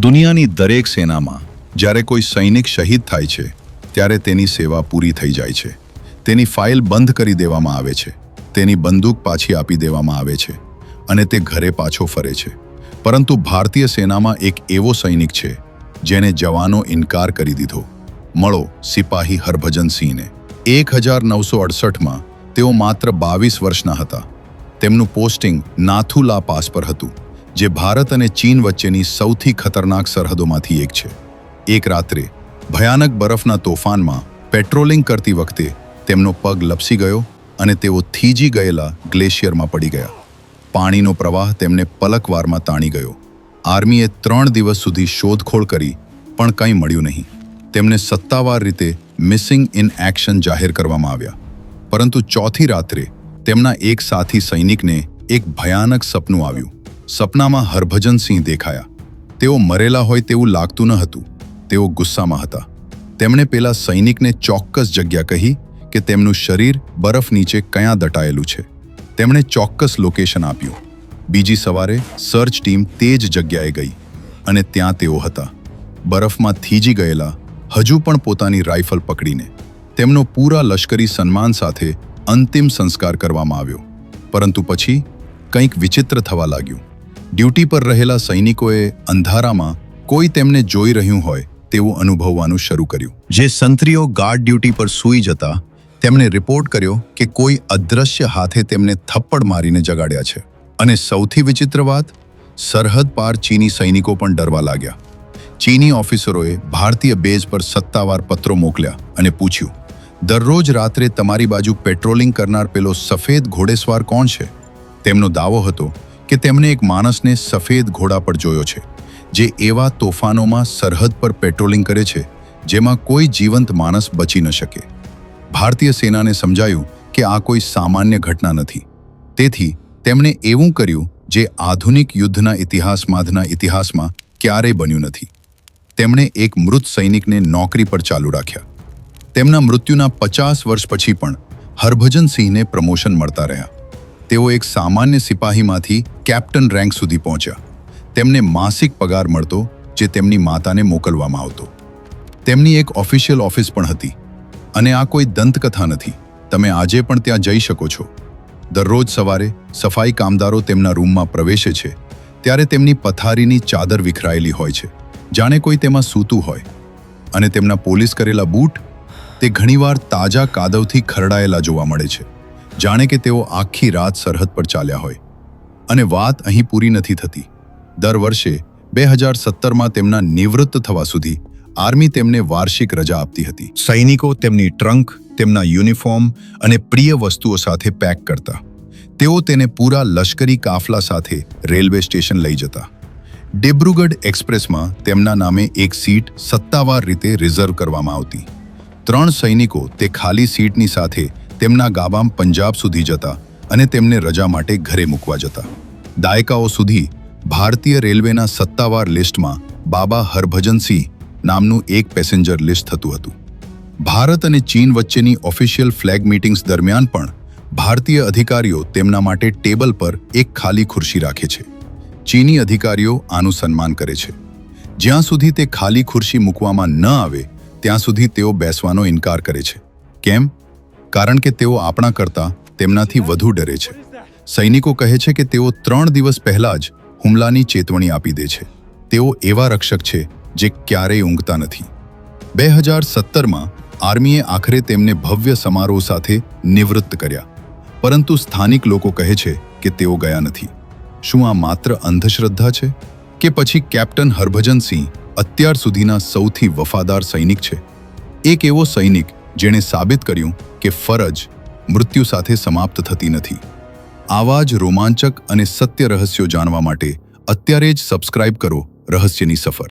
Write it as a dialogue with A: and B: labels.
A: દુનિયાની દરેક સેનામાં જ્યારે કોઈ સૈનિક શહીદ થાય છે, ત્યારે તેની સેવા પૂરી થઈ જાય છે. તેની ફાઇલ બંધ કરી દેવામાં આવે છે. તેની બંદૂક પાછી આપી દેવામાં આવે છે અને તે ઘરે પાછો ફરે છે. પરંતુ ભારતીય સેનામાં એક એવો સૈનિક છે જેને જવાનો ઇનકાર કરી દીધો. મળો સિપાહી હરભજન સિંહને. એક હજાર નવસો અડસઠમાં તેઓ માત્ર બાવીસ વર્ષના હતા. તેમનું પોસ્ટિંગ નાથુલા પાસ પર હતું. જે ભારત અને ચીન વચ્ચેની સૌથી ખતરનાક સરહદોમાંથી એક છે. એક રાત્રે, ભયાનક બરફના તોફાનમાં પેટ્રોલિંગ કરતી વખતે તેમનો પગ લપસી ગયો અને તેઓ થીજી ગયેલા ગ્લેશિયરમાં પડી ગયા. પાણીનો પ્રવાહ તેમને પલકવારમાં તાણી ગયો. આર્મીએ ત્રણ દિવસ સુધી શોધખોળ કરી, પણ કંઈ મળ્યું નહીં. તેમને સત્તાવાર રીતે મિસિંગ ઇન એક્શન જાહેર કરવામાં આવ્યા. પરંતુ ચોથી રાત્રે તેમના એક સાથી સૈનિકને એક ભયાનક સપનું આવ્યું. સપનામાં હરભજન સિંહ દેખાયા. તેઓ મરેલા હોય તેવું લાગતું ન હતું. તેઓ ગુસ્સામાં હતા. તેમણે પેલા સૈનિકને ચોક્કસ જગ્યા કહી કે તેમનું શરીર બરફ નીચે ક્યાં દટાયેલું છે. તેમણે ચોક્કસ લોકેશન આપ્યું. બીજી સવારે સર્ચ ટીમ તે જ જગ્યાએ ગઈ અને ત્યાં તેઓ હતા. બરફમાં થીજી ગયેલા, હજુ પણ પોતાની રાઇફલ પકડીને. તેમનો પૂરા લશ્કરી સન્માન સાથે અંતિમ સંસ્કાર કરવામાં આવ્યો. પરંતુ પછી કંઈક વિચિત્ર થવા લાગ્યું. ડ્યુટી પર રહેલા સૈનિકોએ અંધારામાં કોઈ તેમને જોઈ રહ્યું હોય તેવું અનુભવવાનું શરૂ કર્યું. જે સંત્રીઓ ગાર્ડ ડ્યુટી પર સૂઈ જતા, તેમણે રિપોર્ટ કર્યો કે કોઈ અદૃશ્ય હાથે તેમને થપ્પડ મારીને જગાડ્યા છે. અને સૌથી વિચિત્ર વાત, સરહદ પાર ચીની સૈનિકો પણ ડરવા લાગ્યા. ચીની ઓફિસરોએ ભારતીય બેઝ પર સત્તાવાર પત્રો મોકલ્યા અને પૂછ્યું, દરરોજ રાત્રે તમારી બાજુ પેટ્રોલિંગ કરનાર પેલો સફેદ ઘોડેસવાર કોણ છે? તેમનો દાવો હતો કે તેમણે એક માણસને સફેદ ઘોડા પર જોયો છે, જે એવા તોફાનોમાં સરહદ પર પેટ્રોલિંગ કરે છે, જેમાં કોઈ જીવંત માણસ બચી ન શકે. ભારતીય સેનાને સમજાયું કે આ કોઈ સામાન્ય ઘટના નથી. તેથી, તેમણે એવું કર્યું જે આધુનિક યુદ્ધના ઇતિહાસમાંના ઇતિહાસમાં ક્યારેય બન્યું નથી. તેમણે એક મૃત સૈનિકને નોકરી પર ચાલુ રાખ્યા. તેમના મૃત્યુના પચાસ વર્ષ પછી પણ હરભજન સિંહને પ્રમોશન મળતા રહ્યા. તેઓ એક સામાન્ય સિપાહીમાંથી કેપ્ટન રેન્ક સુધી પહોંચ્યા. તેમને માસિક પગાર મળતો, જે તેમની માતાને મોકલવામાં આવતો. તેમની એક ઓફિશિયલ ઓફિસ પણ હતી. અને આ કોઈ દંતકથા નથી. તમે આજે પણ ત્યાં જઈ શકો છો. દરરોજ સવારે સફાઈ કામદારો તેમના રૂમમાં પ્રવેશે છે. ત્યારે તેમની પથારીની ચાદર વિખરાયેલી હોય છે. જાણે કોઈ તેમાં સૂતું હોય. અને તેમના પોલીસ કરેલા બૂટ તે ઘણીવાર તાજા કાદવથી ખરડાયેલા જોવા મળે છે. જાણે કે તેઓ આખી રાત સરહદ પર ચાલ્યા હોય. અને વાત અહીં પૂરી નથી થતી. દર વર્ષે બે હજાર સત્તરમાં તેમના નિવૃત્ત થવા સુધી આર્મી તેમને વાર્ષિક રજા આપતી હતી. સૈનિકો તેમની ટ્રંક, તેમના યુનિફોર્મ અને પ્રિય વસ્તુઓ સાથે પેક કરતા. તેઓ તેને પૂરા લશ્કરી કાફલા સાથે રેલવે સ્ટેશન લઈ જતા. ડિબ્રુગઢ એક્સપ્રેસમાં તેમના નામે એક સીટ સત્તાવાર રીતે રિઝર્વ કરવામાં આવતી. ત્રણ સૈનિકો તે ખાલી સીટની સાથે તેમના ગાબામ પંજાબ સુધી જતા અને તેમને રજા માટે ઘરે મૂકવા જતા. દાયકાઓ સુધી ભારતીય રેલવેના સત્તાવાર લિસ્ટમાં બાબા હરભજનસિંહ નામનું એક પેસેન્જર લિસ્ટ થતું હતું. ભારત અને ચીન વચ્ચેની ઓફિશિયલ ફ્લેગ મીટિંગ્સ દરમિયાન પણ ભારતીય અધિકારીઓ તેમના માટે ટેબલ પર એક ખાલી ખુરશી રાખે છે. ચીની અધિકારીઓ આનું સન્માન કરે છે. જ્યાં સુધી તે ખાલી ખુરશી મૂકવામાં ન આવે, ત્યાં સુધી તેઓ બેસવાનો ઇનકાર કરે છે. કેમ? કારણ કે તેઓ આપણા કરતાં તેમનાથી વધુ ડરે છે. સૈનિકો કહે છે કે તેઓ ત્રણ દિવસ પહેલાં જ હુમલાની ચેતવણી આપી દે છે. તેઓ એવા રક્ષક છે જે ક્યારેય ઊંઘતા નથી. બે હજાર સત્તરમાં આર્મીએ આખરે તેમને ભવ્ય સમારોહ સાથે નિવૃત્ત કર્યા. પરંતુ સ્થાનિક લોકો કહે છે કે તેઓ ગયા નથી. શું આ માત્ર અંધશ્રદ્ધા છે? કે પછી કેપ્ટન હરભજન સિંહ અત્યાર સુધીના સૌથી વફાદાર સૈનિક છે? એક એવો સૈનિક જેણે સાબિત કર્યું કે ફરજ મૃત્યુ સાથે સમાપ્ત થતી નથી. આવા જ રોમાંચક અને સત્ય રહસ્યો જાણવા માટે અત્યારે જ સબસ્ક્રાઇબ કરો રહસ્યની સફર.